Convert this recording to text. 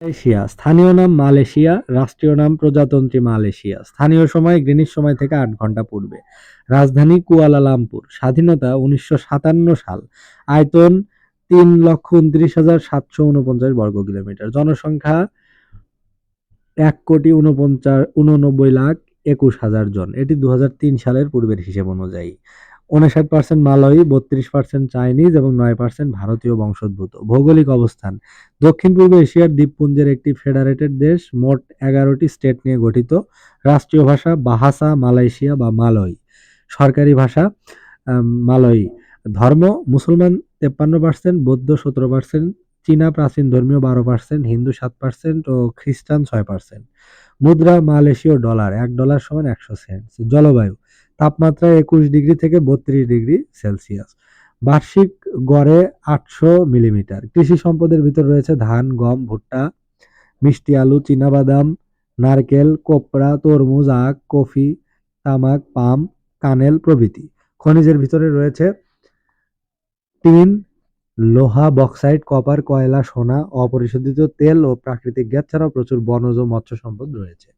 Malaysia. স্থানীয় নাম Malaysia, রাষ্ট্রীয় নাম প্রজাতন্ত্রী মালয়েশিয়া। স্থানীয় সময়, গ্রিনিচ সময় থেকে আট ঘণ্টা পূর্বে। রাজধানী কুয়ালালামপুর। স্বাধীনতা উনিশশো সাতান্ন সাল। আয়তন তিন লক্ষ উনত্রিশ হাজার সাতশো উনপঞ্চাশ বর্গ কিলোমিটার। জনসংখ্যা এক কোটি উনপঞ্চাশ, উননব্বই লাখ একুশ হাজার জন। এটি দু হাজার তিন সালের পূর্বের হিসেব অনুযায়ী। উনষাট পার্সেন্ট মালয়ী, বত্রিশ পার্সেন্ট চাইনিজ এবং নয় পার্সেন্ট ভারতীয় বংশোদ্ভূত। ভৌগোলিক অবস্থান। দক্ষিণ পূর্ব এশিয়ার দ্বীপপুঞ্জের একটি ফেডারেটেড দেশ, মোট এগারোটি স্টেট নিয়ে গঠিত। রাষ্ট্রীয় ভাষা বাহাসা, মালয়েশিয়া বা মালয়। সরকারি ভাষা মালয়ী। ধর্ম, মুসলমান তেপ্পান্ন পার্সেন্ট বৌদ্ধ সতেরো পার্সেন্ট চীনা প্রাচীন ধর্মীয় বারো পার্সেন্ট হিন্দু সাত পার্সেন্ট ও খ্রিস্টান ছয় পার্সেন্ট মুদ্রা মালয়েশীয় ডলার, এক ডলার সমান একশো সেন্ট জলবায়ু। তাপমাত্রা একুশ ডিগ্রি থেকে বত্রিশ ডিগ্রি সেলসিয়াস। বার্ষিক গড়ে আটশো মিলিমিটার। কৃষি সম্পদের ভিতর রয়েছে ধান, গম, ভুট্টা, মিষ্টি আলু, চীনাবাদাম, নারকেল কোপরা তরমুজ, আখ, কফি, তামাক, পাম, কানেল প্রভৃতি। খনিজের ভিতরে রয়েছে টিন, লোহা, বক্সাইট, কপার, কয়লা, সোনা, অপরিশোধিত তেল ও প্রাকৃতিক গ্যাস ছাড়াও প্রচুর বনজ মৎস্য সম্পদ রয়েছে।